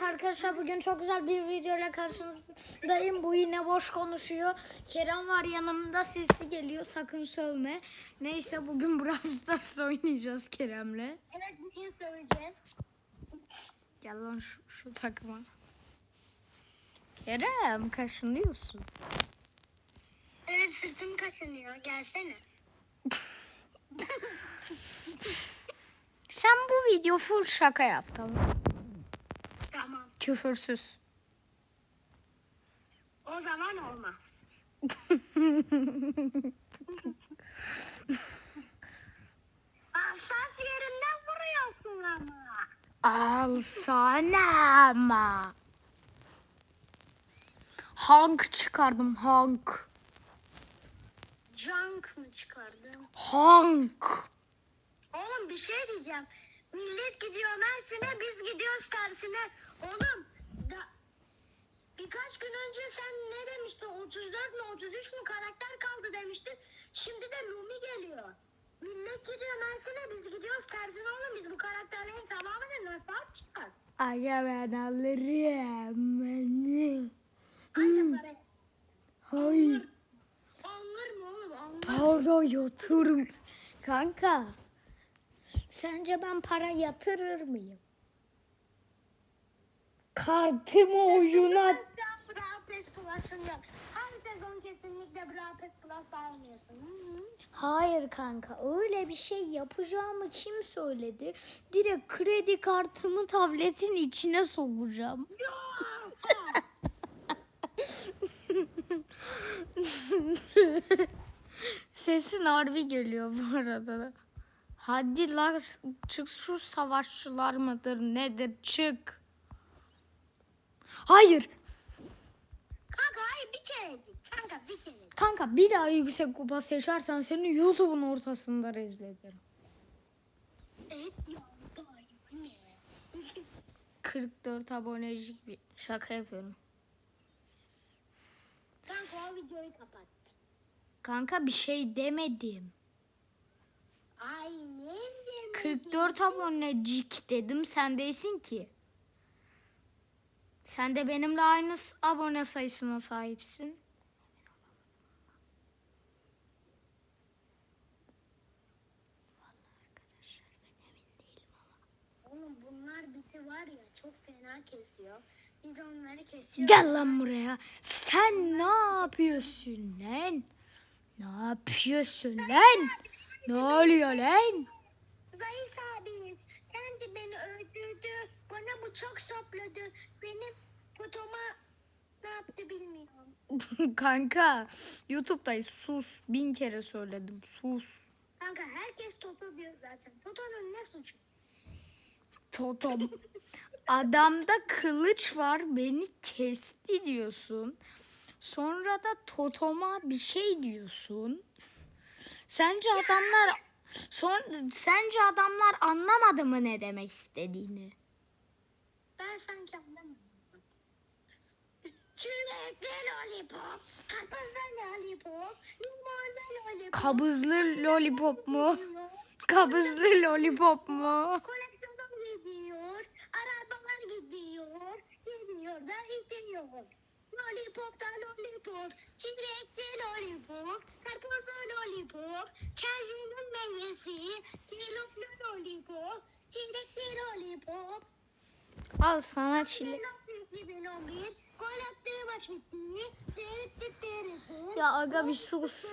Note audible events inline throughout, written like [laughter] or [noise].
Evet arkadaşlar bugün çok güzel bir videoyla karşınızdayım. Bu yine boş konuşuyor. Kerem var yanımda sesi geliyor sakın sövme. Neyse bugün Brawl Stars oynayacağız Kerem'le. Evet bugün söyleyeceğiz. Gel lan şu, şu takıma. Kerem kaşınıyorsun. Evet sırtım kaşınıyor. Gelsene. Sen bu video full şaka yap tamam. Tamam. Küfürsüz. O zaman olmaz. [laughs] Asas yerinden vuruyorsun ama. Al sana ama. Hank çıkardım Hank. Junk mı çıkardın? Hank. Oğlum bir şey diyeceğim. Millet gidiyor Mersin'e biz gidiyoruz tersine. Oğlum da, birkaç gün önce sen ne demiştin? 34 mi 33 mu karakter kaldı demiştin. Şimdi de Lumi geliyor. Millet gidiyor Mersin'e biz gidiyoruz tersine oğlum biz bu karakterlerin tamamını nasıl yapacağız? Aga ben alırım. Para? Hayır. Alınır mı oğlum? Alınır. Para yatırım. Kanka. Sence ben para yatırır mıyım? Kartımı oyuna... Brawl Pass Plus'ın yok. Her sezon kesinlikle Brawl Pass Plus almıyorsun. Hayır kanka öyle bir şey yapacağımı kim söyledi? Direkt kredi kartımı tabletin içine sokacağım. [laughs] Sesin harbi geliyor bu arada. Hadi la çık şu savaşçılar mıdır nedir çık. Hayır Kanka hayır bir kerecik. Kanka bir kerecik. kanka bir daha yüksek kupa seçersen seni YouTube'un ortasında rezil ederim. Evet ya. Hayır ne? 44 abonecik bir şaka yapıyorum. Kanka o videoyu kapat. Kanka bir şey demedim. Ay ne demek? 44 abonecik dedim sen değilsin ki. Sen de benimle aynı abone sayısına sahipsin. Oğlum bunlar bizi var ya çok fena kesiyor. Biz onları kesiyoruz. Gel lan buraya. Sen ne yapıyorsun lan? Ne yapıyorsun lan? Ne oluyor lan? Zayıf abiniz. Kendi beni öldürdü. Bana bıçak sapladı. Benim fotoma ne yaptı bilmiyorum. [laughs] Kanka YouTube'dayız sus. Bin kere söyledim sus. Kanka herkes Toto diyor zaten. Toto'nun ne suçu? Totom. Adamda kılıç var beni kesti diyorsun. Sonra da Totom'a bir şey diyorsun. Sence adamlar son sence adamlar anlamadı mı ne demek istediğini? Ben sanki anlamadım. Çilekli lollipop, kabızlı lollipop, limonlu lollipop. Kabızlı lollipop mu? Kabızlı lollipop mu? Koleksiyonum gidiyor, arabalar gidiyor, gidiyor da gidiyor. Lollipop da lollipop, çilekli lollipop, karpuzlu lollipop, kajunun meyvesi, kiloplu lollipop, çilekli lollipop. Al sana çilek. 2011, gol attığı maç bitti. Derit derit Ya aga bir sus.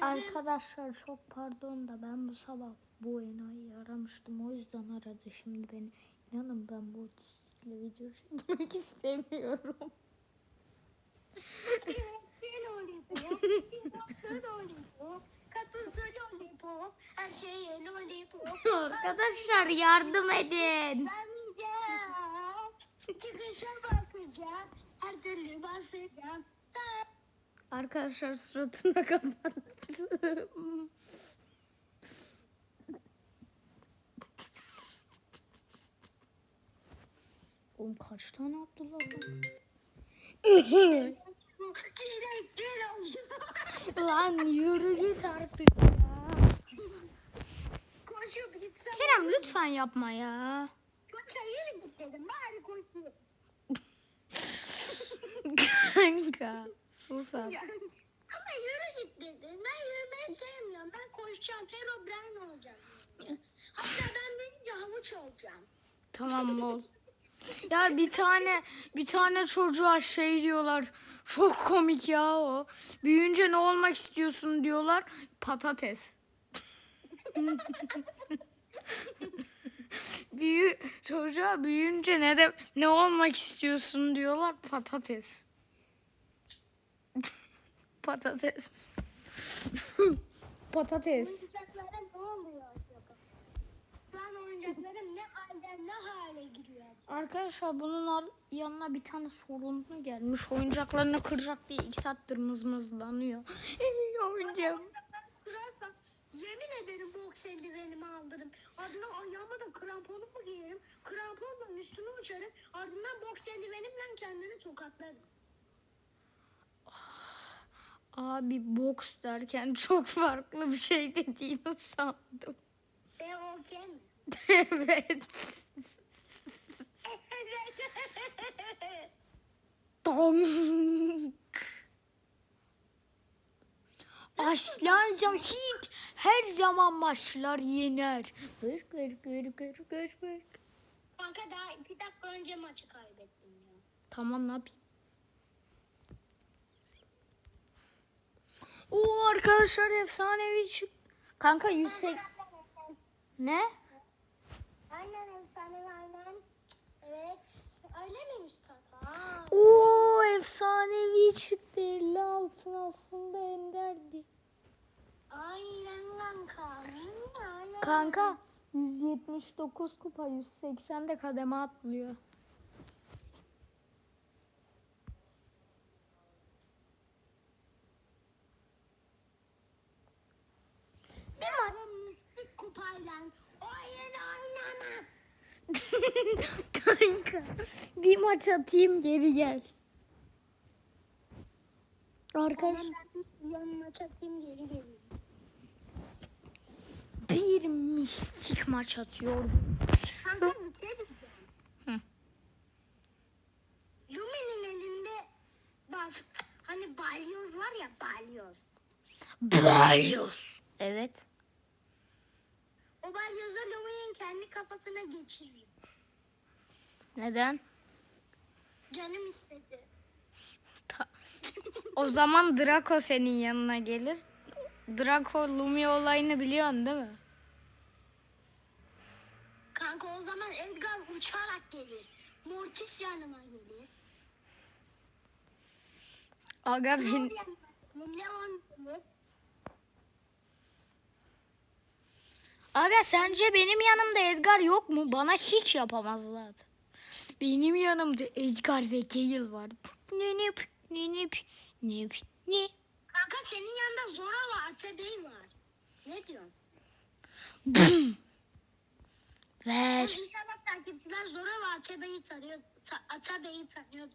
Arkadaşlar çok pardon da ben bu sabah bu enayi aramıştım. O yüzden aradı şimdi beni. İnanın ben bu otistikle video çekmek [laughs] istemiyorum. lollipop. Arkadaşlar yardım edin. Çıkışa bakacağım. Her türlü basacağım. Arkadaşlar suratına kapattım. Oğlum kaç tane Abdullah lan? [laughs] Lan yürü git artık ya. lütfen yapma ya. Kanka yürü git dedim. Bari koşuyor. Kanka sus artık. Ama yürü git dedim. Ben yürümeyi sevmiyorum. Ben koşacağım. Herobrine olacağım. Hatta ben büyüyünce havuç olacağım. Tamam [laughs] ol. Ya bir tane bir tane çocuğa şey diyorlar. Çok komik ya o. Büyüyünce ne olmak istiyorsun diyorlar. Patates. Büyü çocuğa büyüyünce ne de ne olmak istiyorsun diyorlar. Patates. Patates. Patates. Oyuncaklara ne oluyor acaba? Şu oyuncaklarım ne halden ne hale giriyor. Arkadaşlar bunun yanına bir tane sorunlu gelmiş. Oyuncaklarını kıracak diye iki saattir mızmızlanıyor. [laughs] Oyuncağım. Kırarsan yemin ederim boks eldivenimi aldırırım. Ardından ayağıma da kramponumu giyerim. Kramponla üstüne uçarım. Ardından boks eldivenimle kendini tokatlarım. Abi boks derken [laughs] çok farklı bir şey dediğini sandım. Mi? [laughs] evet. Donk. Aslan Zahid her zaman maçlar yener. Gır gır gır gır gır gır. Kanka daha iki dakika önce maçı kaybettim ya. Tamam ne yapayım? Oo arkadaşlar efsanevi çık. Kanka 180 ne? Aynen efsane aynen. Evet. Öyle miymiş kanka? Aa. Oo efsanevi çıktı. 50 altın aslında enderdi. Aynen kanka. Hmm, Aynen. Kanka 179 kupa 180 de kademe atlıyor. [laughs] Kanka bir maç atayım geri gel. Arkadaş bir yanına çekeyim geri geleyim. bir mistik maç atıyorum. Kanka şey. Lumi'nin elinde bas, hani balyoz var ya balyoz. Bayos. Evet. O balyozu Lumi'nin kendi kafasına geçiriyor. Neden? Canım istedi. O zaman Draco senin yanına gelir. Draco Lumi olayını biliyorsun değil mi? Kanka o zaman Edgar uçarak gelir. Mortis yanıma gelir. Aga ben. Leon gelir. Aga sence benim yanımda Edgar yok mu? Bana hiç yapamazlar. Benim yanımda Edgar ve Gale var. Ninip, ninip, nip, ni. Kanka senin yanında Zora var, Atabey var. Ne diyorsun? Bum. Ver. İnşallah takipçiler Zora ve Atabey'i tanıyor. Ta, Atabey'i tanıyor.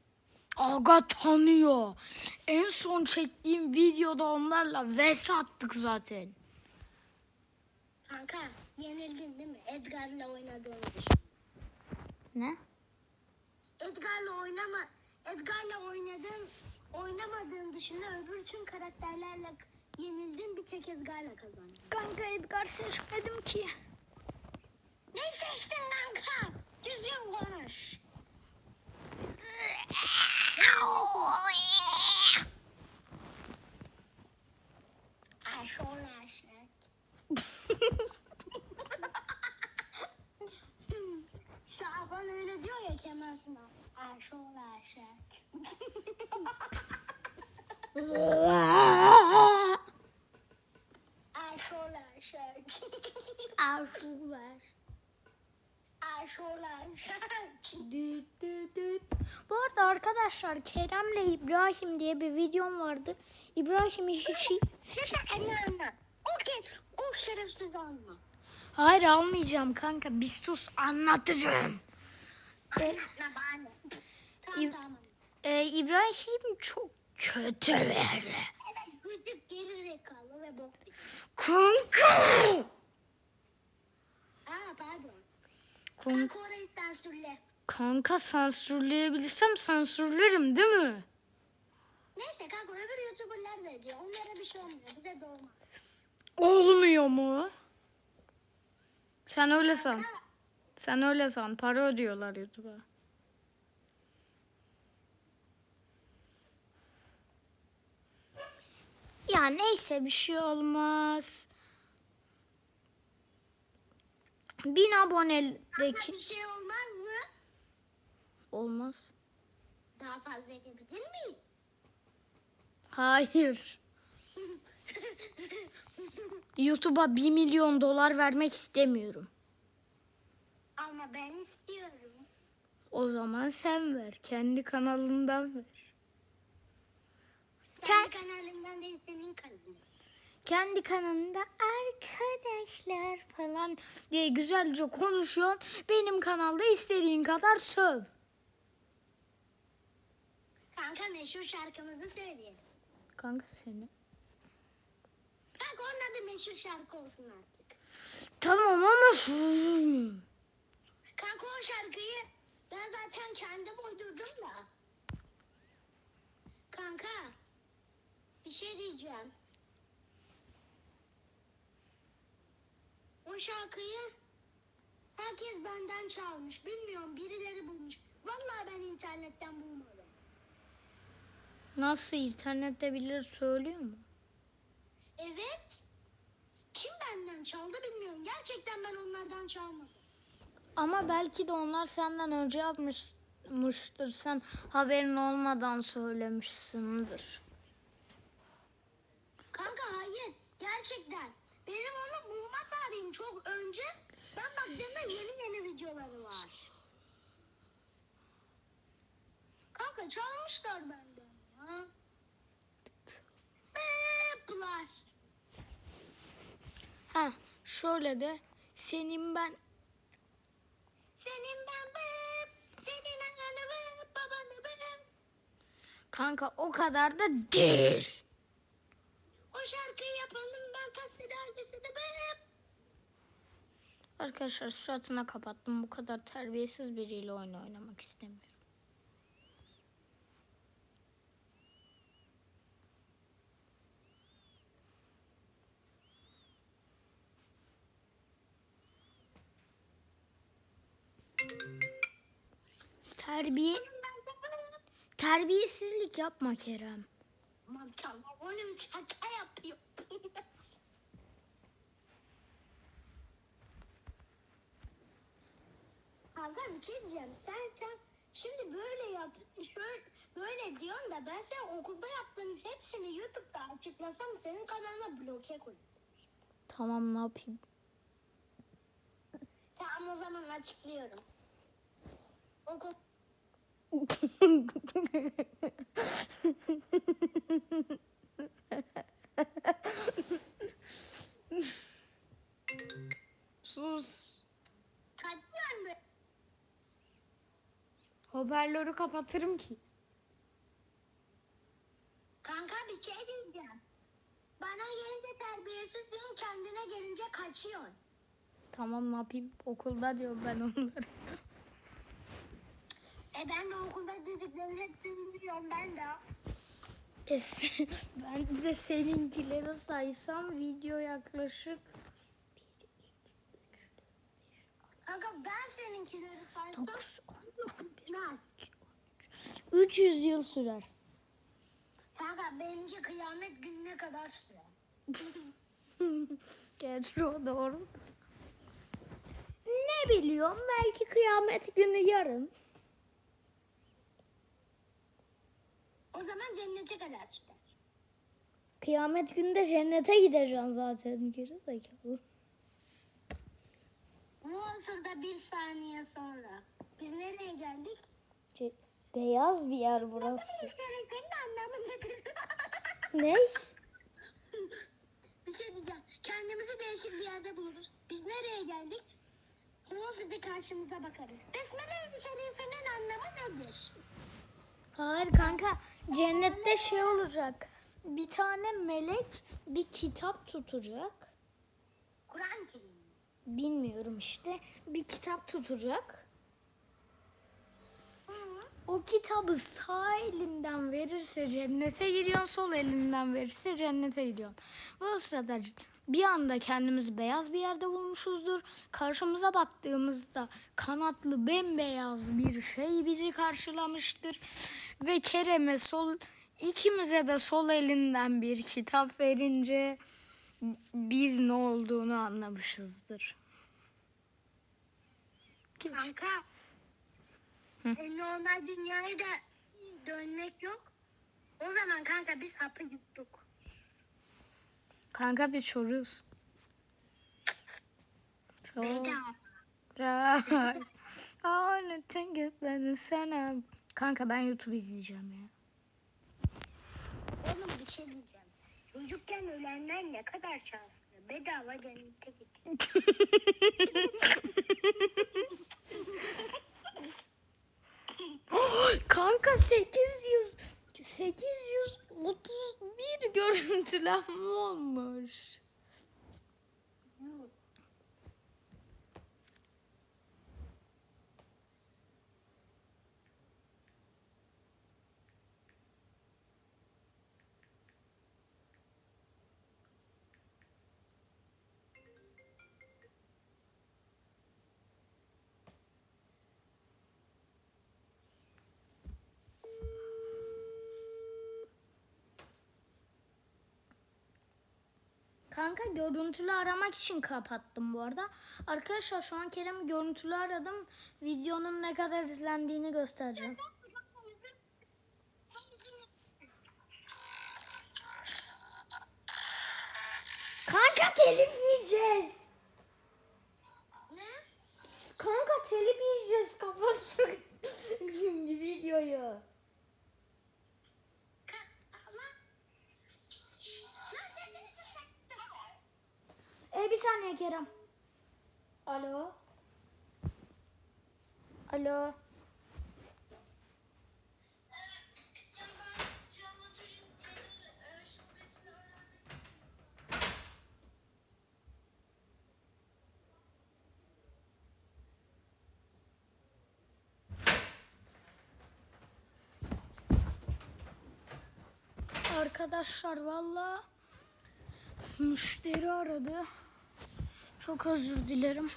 Aga tanıyor. En son çektiğim videoda onlarla vs attık zaten. Kanka yenildin değil mi? Edgar'la oynadığın için. Ne? Edgar'la oynama. Edgar'la oynadığın, oynamadığın dışında öbür tüm karakterlerle yenildin. Bir tek Edgar'la kazandın. Kanka Edgar seçmedim ki. Ne seçtin kanka? Düzgün konuş. Şaban [laughs] öyle diyor ya Kemal Sunal. Aşoğlu aşak. Arşular. Aşoğlu aşak. Düt düt düt. Bu arada arkadaşlar Kerem'le İbrahim diye bir videom vardı. İbrahim hiç. Okey. O şerefsiz alma. Hayır almayacağım kanka. Bir sus anlatacağım. E, e, İbrahim çok kötü. Evet gıcık geri zekalı ve bok. Kanka. Aa pardon. Kanka sansürleyebilirsem sansürlerim değil mi? Neyse kanka öbür youtuberlar da diyor. Onlara bir şey olmuyor. Bize de olmaz. Olmuyor mu? Sen öyle san. Sen öyle san. Para ödüyorlar YouTube'a. Ya neyse bir şey olmaz. Bin abonedeki Bir şey olmaz mı? olmaz. Daha fazla edebilir miyim? Hayır. [laughs] YouTube'a 1 milyon dolar vermek istemiyorum. Ama ben istiyorum. O zaman sen ver. Kendi kanalından ver. Kendi kanalımdan değil senin kanalın. Kendi kanalında arkadaşlar falan diye güzelce konuşuyorsun. Benim kanalda istediğin kadar söv. Kanka meşhur şarkımızı söyleyelim. Kanka seni. Kanka onun adı meşhur şarkı olsun artık. Tamam ama şu- Kanka o şarkıyı ben zaten kendim uydurdum da. Kanka bir şey diyeceğim. O şarkıyı herkes benden çalmış. Bilmiyorum birileri bulmuş. Vallahi ben internetten bulmadım. nasıl internette birileri söylüyor mu? Evet. Kim benden çaldı bilmiyorum. Gerçekten ben onlardan çalmadım. Ama belki de onlar senden önce yapmıştır. Sen haberin olmadan söylemişsindir. Kanka hayır. Gerçekten. Benim onu bulma tarihim çok önce. Ben baktığımda yeni yeni videoları var. Kanka çalmışlar benden. Ha? Beep'lar. Ha şöyle de senin ben kanka o kadar da değil. O şarkıyı yapalım ben beep. Arkadaşlar suratına kapattım. Bu kadar terbiyesiz biriyle oyun oynamak istemiyorum. Terbiye terbiyesizlik yapma Kerem. Tamam oğlum şaka yapıyor. [laughs] Kanka bir şey diyeceğim. Sen, sen şimdi böyle yap, şöyle, böyle diyorsun da ben sen okulda yaptığın hepsini YouTube'da açıklasam senin kanalına bloke koy. Tamam ne yapayım? Tamam o zaman açıklıyorum. Okul Sus. Hoparlörü kapatırım ki. Kanka bir şey diyeceğim. Bana gelince terbiyesiz diyorsun kendine gelince kaçıyorsun. Tamam ne yapayım? Okulda diyorum ben onları. E ben de okulda dediklerin hepsini biliyorum ben de. E, [laughs] ben de seninkileri saysam video yaklaşık Kanka ben seninkileri saysam 9, 10 300 yıl sürer. Kanka benimki kıyamet gününe kadar sürer. [laughs] Gerçi o doğru. Ne biliyorum belki kıyamet günü yarın. O zaman cennete kadar sürer. Kıyamet günü de cennete gideceğim zaten. Geri zekalı. Bu sırada bir saniye sonra. Biz nereye geldik? Ce- Beyaz bir yer burası. Nedir? Ne? bir şey diyeceğim. Kendimizi değişik bir yerde buluruz. Biz nereye geldik? Muzi'de karşımıza bakarız. Besmele-i Şerife'nin anlamı nedir? Hayır kanka cennette şey olacak. Bir tane melek bir kitap tutacak. Kur'an kelimi. Bilmiyorum işte. Bir kitap tutacak. o kitabı sağ elinden verirse cennete giriyorsun, sol elinden verirse cennete gidiyorsun. O sırada bir anda kendimizi beyaz bir yerde bulmuşuzdur. Karşımıza baktığımızda kanatlı bembeyaz bir şey bizi karşılamıştır. Ve Kerem'e sol ikimize de sol elinden bir kitap verince biz ne olduğunu anlamışızdır. Geç. Kanka. E, normal dünyaya da dönmek yok. O zaman kanka biz hapı yuttuk. Kanka biz çoruyoruz. Bedava. Right. [laughs] I wanna think it sana. Kanka ben YouTube izleyeceğim ya. Oğlum bir şey diyeceğim. Çocukken ölenler ne kadar şanslı. Bedava cennete gidiyor. [laughs] Kanka 800 831 görüntülenme olmuş. Kanka görüntülü aramak için kapattım bu arada. Arkadaşlar şu an Kerem'i görüntülü aradım. Videonun ne kadar izlendiğini göstereceğim. Kanka telif yiyeceğiz. Ne? Kanka telif yiyeceğiz. Kafası çok [laughs] videoyu. E bir saniye Kerem. Alo. Alo. Arkadaşlar valla müşteri aradı. Çok özür dilerim.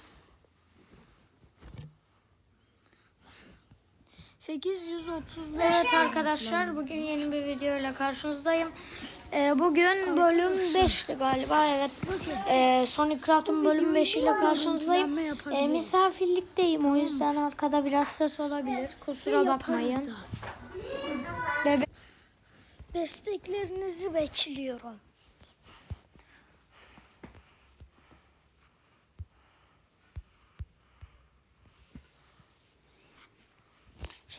830 Evet arkadaşlar bugün yeni bir video ile karşınızdayım. Ee, bugün bölüm 5'ti galiba evet. Ee, Sonic Craft'ın bölüm 5 ile karşınızdayım. Ee, misafirlikteyim o yüzden arkada biraz ses olabilir. Kusura bakmayın. Bebe Desteklerinizi bekliyorum.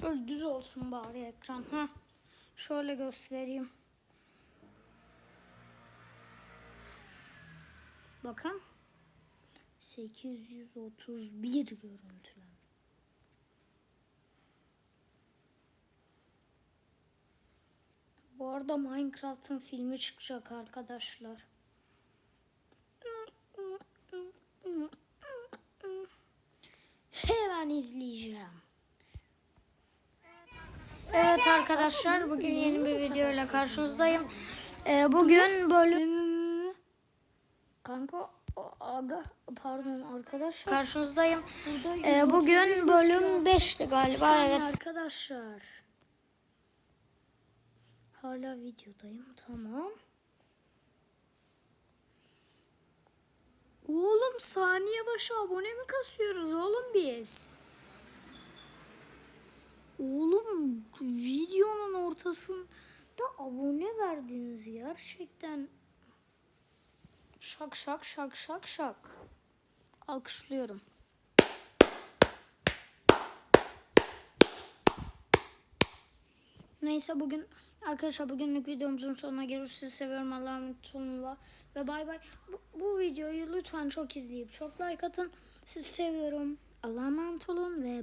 Şöyle düz olsun bari ekran. Ha. Şöyle göstereyim. Bakın. 831 görüntülen. Bu arada Minecraft'ın filmi çıkacak arkadaşlar. Hemen izleyeceğim. Evet arkadaşlar bugün yeni bir video ile karşınızdayım. Ee, bugün bölüm... Kanka aga pardon arkadaşlar. Karşınızdayım. Ee, bugün bölüm 5'ti galiba evet. Arkadaşlar. Hala videodayım tamam. Oğlum saniye başı abone mi kasıyoruz oğlum biz? Oğlum videonun ortasında abone verdiniz gerçekten. Şak şak şak şak şak. Alkışlıyorum. Neyse bugün arkadaşlar bugünlük videomuzun sonuna geliyoruz. Sizi seviyorum. Allah'a emanet olun ve bay bay. Bu, bu videoyu lütfen çok izleyip çok like atın. Sizi seviyorum. Allah'a emanet olun ve